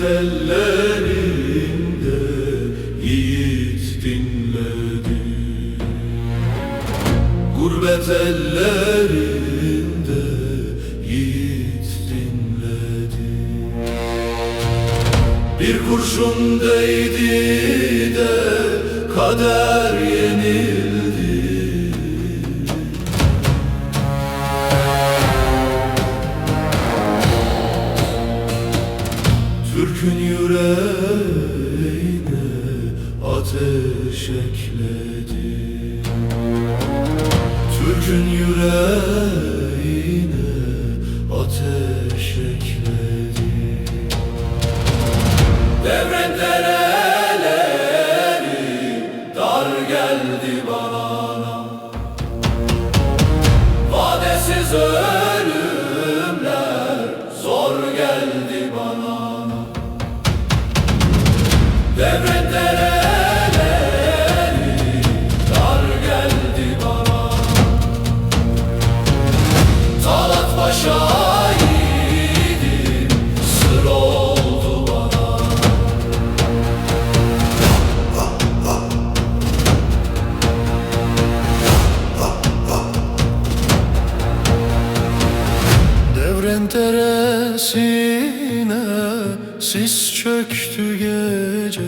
ellerinde yiğit dinledi. Gurbet ellerinde yiğit dinledi. Bir kurşun değdi de kader yenildi Türk'ün yüreğine ateş ekledi. Türk'ün yüreğine ateş ekledi. Devren dereleri dar geldi bana. Vadesiz ölümler zor geldi Devren teresine sis çöktü Kara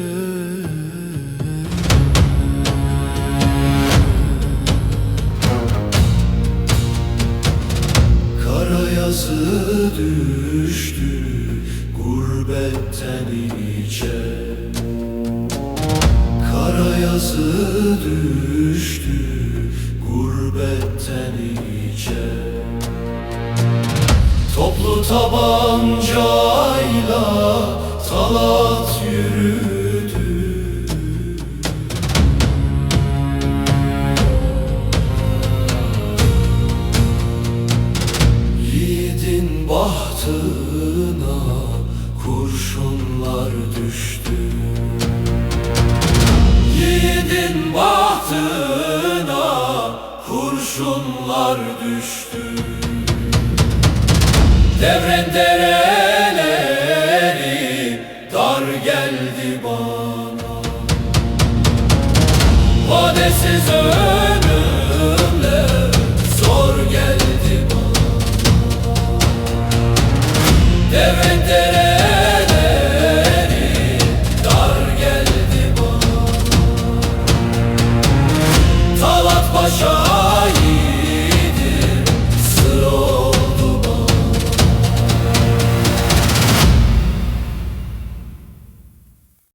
yazı düştü gurbetten içe. Kara yazı düştü gurbetten içe. Toplu tabancayla talat yürüdü bahtına kurşunlar düştü. Yiğidin bahtına kurşunlar düştü. Devren dereleri dar geldi bana. Vadesiz ölümler